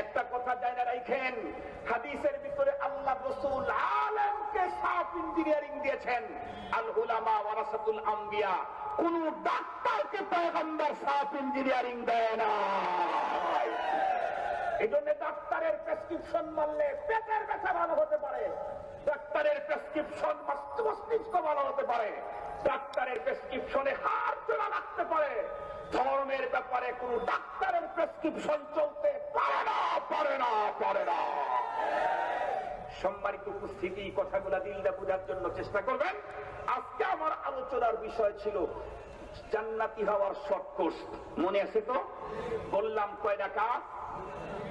একটা কথা জানা রাখেন, হাদিসের ভিতরে আল্লাহ রসুল আলমকে সাফ ইঞ্জিনিয়ারিং দিয়েছেন। আল হুলামা ওয়ারাসাতুল আম্বিয়া, কোন ডাক্তারকে পয়গম্বর সাফ ইঞ্জিনিয়ারিং দেয় না। ধর্মের ব্যাপারে কোন ডাক্তারের প্রেসক্রিপশন চলতে পারে না। পারে না পারে না। সম্মানিত উপস্থিতি, কথাগুলা দিলদা বোঝার জন্য চেষ্টা করবেন। আজকে আমার আলোচনার বিষয় ছিল জান্নাতি হওয়ার শর্ট মনে আছে তো? বললাম কয়টা কাজ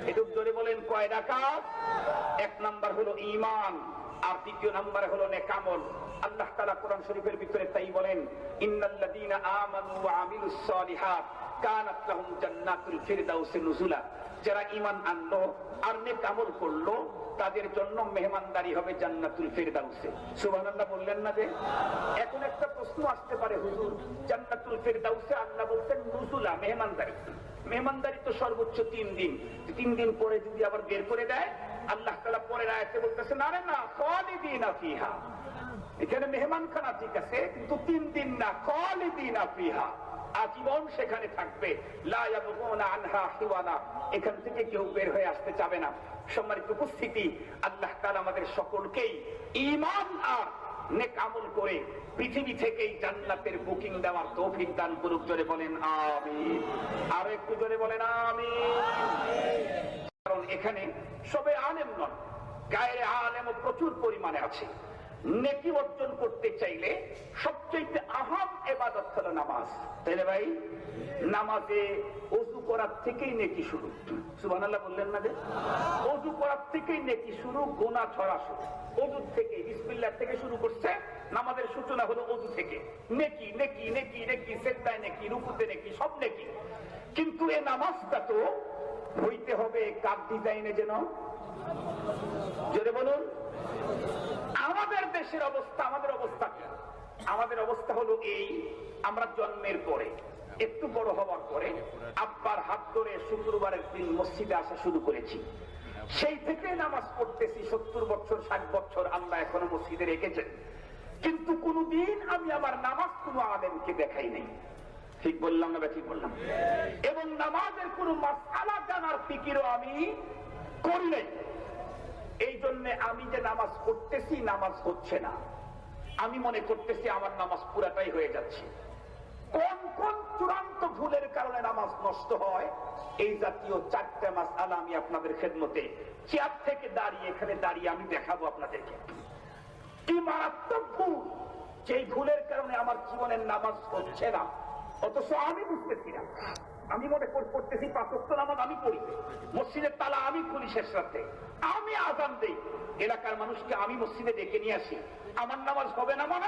একটু জোরে বলেন কয়টা কাজ এক নাম্বার হলো ইমান আর দ্বিতীয় নাম্বার হলো নেকামল। আল্লাহ তাআলা কোরআন শরীফের ভিতরে তাই বলেন, ইন্নাল্লাযীনা আমানু ওয়া আমিলুস সালিহাত কানাত লাহুম জান্নাতুল ফিরদাউস নুজুলা। যারা ঈমান আনলো, আর নেক আমল করল, তাদের জন্য মেহমানদারি হবে জান্নাতুল ফিরদাউসে। সুবহানাল্লাহ বললেন না যে? এখন একটা প্রশ্ন আসতে পারে, হুজুর। জান্নাতুল ফিরদাউসে আল্লাহ বলতেন নুজুলা, মেহমানদারি। মেহমানদারি তো সর্বোচ্চ তিন দিন। তিন দিন পরে যদি আবার বের করে দেয়, আল্লাহ তালা পরের আয়াতে বলতেছে, না রে না, খালিদিন ফিহা। এখানে মেহমানখানা ঠিক আছে, কিন্তু তিন দিন না, খালিদিন ফিহা। আজীবন সেখানে থাকবে। এখান থেকে কেউ বের হয়ে আসতে চাবে না। সম্মানিত উপস্থিতি, আল্লাহ তাআলা আমাদের সকলকেই ঈমান আর নেক করে পৃথিবী থেকেই জান্নাতের বুকিং দেওয়ার তৌফিক দান করুক। জোরে বলেন, আমিন। আর একটু জোরে বলেন আমি কারণ এখানে সবে আলেম নন, গায়ের আলেমও প্রচুর পরিমাণে আছে। নেকি অর্জন করতে চাইলে সবচেয়ে আহাম এবাদত হলো নামাজ তাইলে ভাই, নামাজে অজু করার থেকেই নেকি শুরু। সুবান আল্লাহ বললেন না যে? অজু করার থেকেই নেকি শুরু, গোনা ছড়া শুরু। অজু থেকে, বিসমিল্লাহ থেকে শুরু করছে, নামাজের সূচনা হলো অজু থেকে। নেকি নেকি নেকি নেকি সেদ্দায় নেকি, রুকুতে নেকি, সব নেকি। কিন্তু এ নামাজটা তো হইতে হবে কার ডিজাইনে যেন? জোরে বলুন। আমাদের দেশের অবস্থা, আমাদের অবস্থা কি? আমাদের অবস্থা হলো এই আমরা জন্মের পরে, একটু বড় হওয়ার পরে, আব্বার হাত ধরে শুক্রবারের দিন মসজিদে আসা শুরু করেছি। সেই থেকে নামাজ পড়তেছি সত্তর বছর, ষাট বছর, আল্লাহ এখনও মসজিদে রেখেছেন। কিন্তু কোনদিন আমি আমার নামাজ কোনো আলেমকে দেখাই নাই। ঠিক বললাম না ঠিক বললাম? এবং নামাজের কোন মাসালা জানার ফিকিরও আমি করি নাই। এই জন্য আমি যে নামাজ পড়তেছি, নামাজ হচ্ছে না। আমি মনে করতেছি আমার নামাজ পুরাটাই হয়ে যাচ্ছে। কোন কোন চূড়ান্ত ভুলের কারণে নামাজ নষ্ট হয়? এই জাতীয় চারটা মাস আলা আমি আপনাদের খেদমতে চেয়ার থেকে দাঁড়িয়ে এখানে দাঁড়িয়ে আমি দেখাবো আপনাদেরকে। কি মারাত্মক ভুল! যেই ভুলের কারণে আমার জীবনের নামাজ হচ্ছে না। অথচ আমি বুঝতেছি না। আমি মনে কর- করতেছি পাঁচক্ত নামাজ আমি পড়ি। মসজিদের তালা আমি খুলি শেষ রাতে। আমি আজান দেই। এলাকার মানুষকে আমি মসজিদে ডেকে নিয়ে আসি। আমার নামাজ হবে না মানে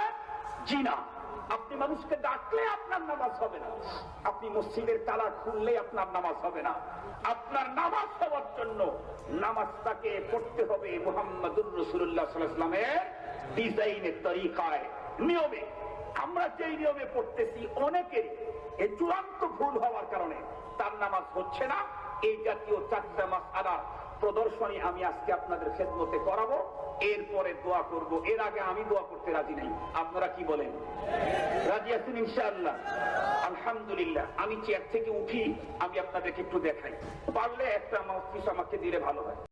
জি না আপনি মানুষকে ডাকলে আপনার নামাজ হবে না। আপনি মসজিদের তালা খুললে আপনার নামাজ হবে না। আপনার নামাজ হওয়ার জন্য নামাজটাকে পড়তে হবে মোহাম্মদুর রসুল্লাহ সাল্লামের ডিজাইনের তরিকায়, নিয়মে। আমরা যেই নিয়মে পড়তেছি অনেকের এই চূড়ান্ত ভুল হওয়ার কারণে তার নামাজ হচ্ছে না। এই জাতীয় চারটা মাস আলা প্রদর্শনী আমি আজকে আপনাদের খেদমতে করাবো। এরপরে দোয়া করব। এর আগে আমি দোয়া করতে রাজি নাই। আপনারা কি বলেন? রাজি আছেন ইনশাআল্লাহ? আলহামদুলিল্লাহ। আমি চেয়ার থেকে উঠি, আমি আপনাদেরকে একটু দেখাই। পারলে একটা মাউথপিস আমাকে দিলে ভালো হয়।